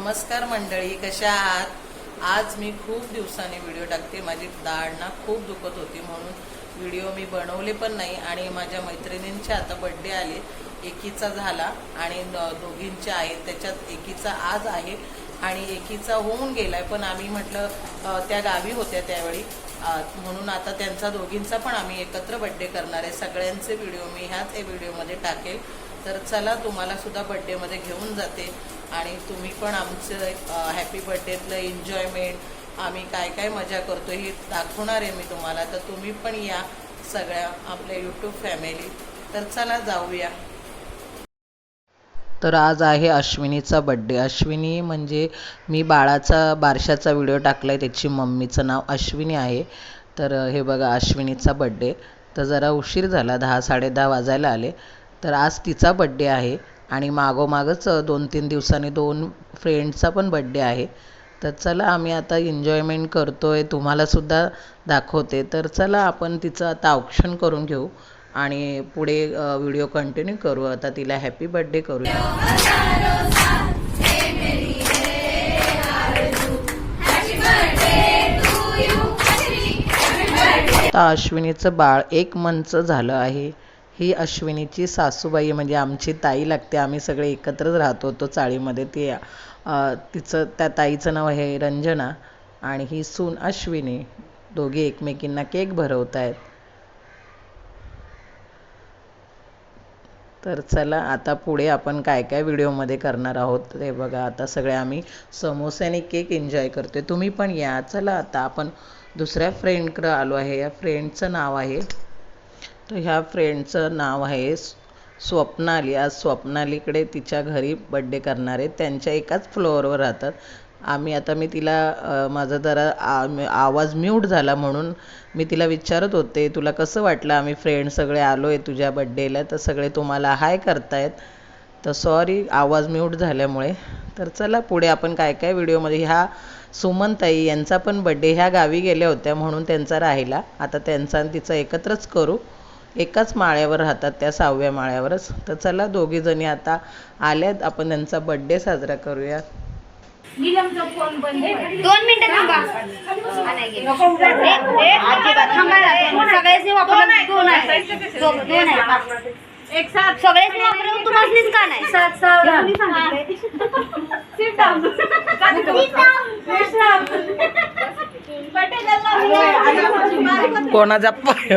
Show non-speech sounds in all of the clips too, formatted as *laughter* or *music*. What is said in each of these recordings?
नमस्कार मंडळी कशा आहात? आज मी खूप दिवसांनी व्हिडिओ टाकते. माझी दाढ ना खूप दुखत होती म्हणून व्हिडिओ मी बनवले पण नाही आणि माझ्या मैत्रिणींचे आता बड्डे आले. एकीचा झाला आणि द- दोघींचे आहेत. त्याच्यात एकीचा आज आहे आणि एकीचा होऊन गेलाय. पण आम्ही म्हटलं त्या गावी होत्या त्यावेळी. म्हणून आता त्यांचा दोघींचा पण आम्ही एकत्र बड्डे करणार आहे. सगळ्यांचे व्हिडिओ मी ह्याच व्हिडिओमध्ये टाकेल. तर चला तुम्हाला सुद्धा बड्डेमध्ये घेऊन जाते. आणि तुम्ही पण आमचं हॅपी बड्डेतलं एन्जॉयमेंट आम्ही काय काय मजा करतो हे दाखवणार आहे मी तुम्हाला. तर तुम्ही पण या सगळ्या आपल्या यूट्यूब फॅमिली तर चला जाऊया. तर आज आहे अश्विनीचा बड्डे अश्विनी म्हणजे मी बाळाचा बारशाचा व्हिडिओ टाकला आहे त्याची मम्मीचं नाव अश्विनी आहे. तर हे बघा अश्विनीचा बड्डे तर जरा उशीर झाला दहा साडेदहा वाजायला आले. तर आज तिचा बड्डे आहे. आणि मागोमागच दोन तीन दिवसांनी दोन फ्रेंड्सचा पण बड्डे आहे. तर चला आम्ही आता एन्जॉयमेंट आहे तुम्हालासुद्धा दाखवते. तर चला आपण तिचं आता औक्षण करून घेऊ आणि पुढे व्हिडिओ कंटिन्यू करू. आता तिला हॅपी बड्डे करूया आता अश्विनीचं बाळ एक मंच झालं आहे. ही अश्विनीची सासूबाई म्हणजे आमची ताई लागते. आम्ही सगळे एकत्रच राहतो होतो चाळीमध्ये. ती तिचं त्या ताईचं नाव आहे रंजना आणि ही सून अश्विनी. दोघे एकमेकींना केक भरवत आहेत तर चला आता पुढे आपण काय काय व्हिडिओमध्ये करणार आहोत ते बघा. आता सगळे आम्ही समोस्याने केक एन्जॉय करतोय. तुम्ही पण या. चला आता आपण दुसऱ्या फ्रेंडकडं आलो आहे. या फ्रेंडचं नाव आहे तर ह्या फ्रेंडचं नाव आहे स्वप्नाली. आज स्वप्नालीकडे तिच्या घरी बड्डे करणार आहेत त्यांच्या एकाच फ्लोअरवर राहतात. आम्ही आता मी तिला माझा जरा आवाज म्यूट झाला म्हणून मी तिला विचारत होते तुला कसं वाटलं आम्ही फ्रेंड सगळे आलो आहे तुझ्या बड्डेला तर सगळे तुम्हाला हाय करतायत. तर सॉरी आवाज म्यूट झाल्यामुळे. तर चला पुढे आपण काय काय व्हिडिओमध्ये ह्या सुमनताई यांचा पण बड्डे ह्या गावी गेल्या होत्या म्हणून त्यांचा राहिला. आता त्यांचा आणि तिचा एकत्रच करू. एकाच माळ्यावर राहतात त्या सहाव्या माळ्यावरच. तर चला दोघी जणी आता आल्यात आपण त्यांचा बड्डे साजरा करूया. दोन मिनिटं थांबा. दोन आहे वापरून का नाही? *laughs* कोणाचा पाय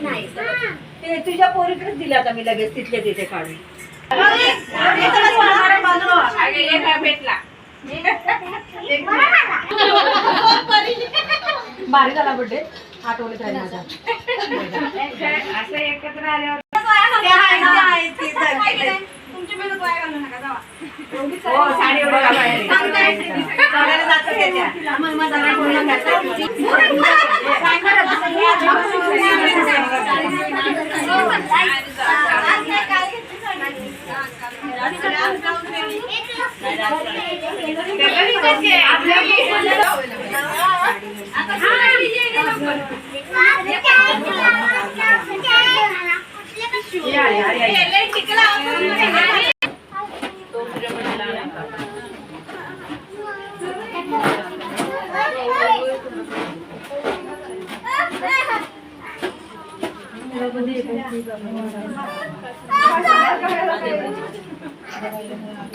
नाही. ते तुझ्या पोरीकडेच दिले आता मी लगेच तिथले तिथे काढून. भारी झाला बड्डे आठवणीत राहील माझ्या असं एकत्र आल्यावर हो, साडी एवढी Thank you.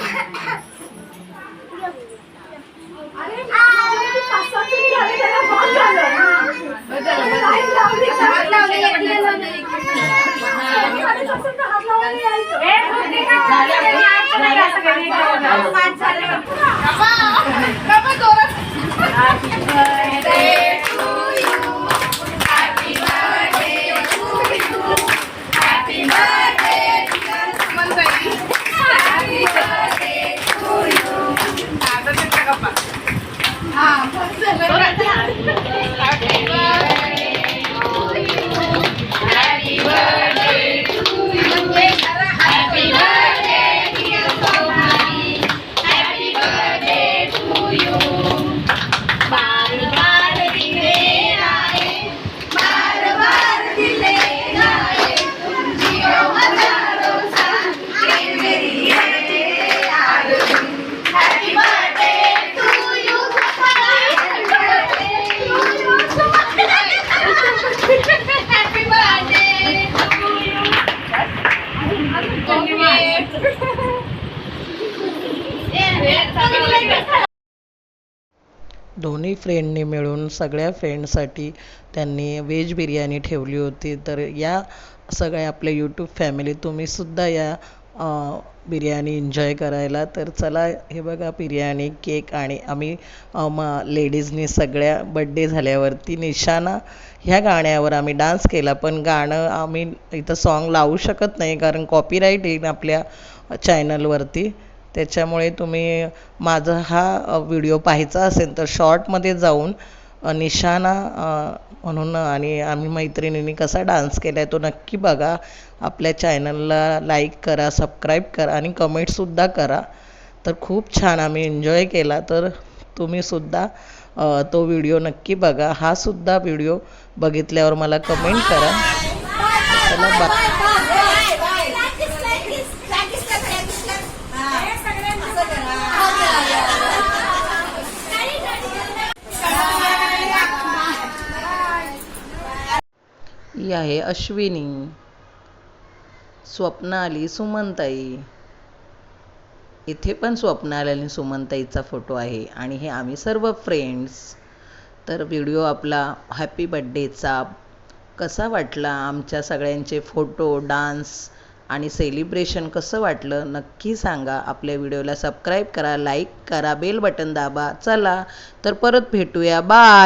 दोन्ही फ्रेंडनी मिळून सगळ्या फ्रेंडसाठी त्यांनी व्हेज बिर्याणी ठेवली होती. तर या सगळ्या आपल्या यूट्यूब फॅमिली तुम्हीसुद्धा या बिर्याणी एन्जॉय करायला. तर चला हे बघा बिर्याणी केक आणि आम्ही मग म लेडीजनी सगळ्या बड्डे झाल्यावरती निशाणा ह्या गाण्यावर आम्ही डान्स केला. पण गाणं आम्ही इथं सॉन्ग लावू शकत नाही कारण कॉपीराईट येईल आपल्या चॅनलवरती त्याच्यामुळे तुम्ही माझा हा व्हिडिओ पाहायचा असेल तर शॉर्टमध्ये जाऊन निशाना निशाणा म्हणून आणि आम्ही मैत्रिणींनी कसा डान्स केला आहे तो नक्की बघा. आपल्या चॅनलला लाईक करा सबस्क्राईब करा आणि कमेंटसुद्धा करा. तर खूप छान आम्ही एन्जॉय केला. तर तुम्हीसुद्धा तो व्हिडिओ नक्की बघा. हा सुद्धा व्हिडिओ बघितल्यावर मला कमेंट करा. चला बा ही आहे अश्विनी. स्वप्नाली सुमनताई. इथे पण स्वप्नाली आणि सुमनताईचा फोटो आहे आणि हे आम्ही सर्व फ्रेंड्स तर व्हिडिओ आपला हॅपी बड्डेचा कसा वाटला? आमच्या सगळ्यांचे फोटो डान्स आणि सेलिब्रेशन कसं वाटलं? नक्की सांगा. आपल्या व्हिडिओला सबस्क्राईब करा लाईक करा बेल बटन दाबा. चला तर परत भेटूया. बाय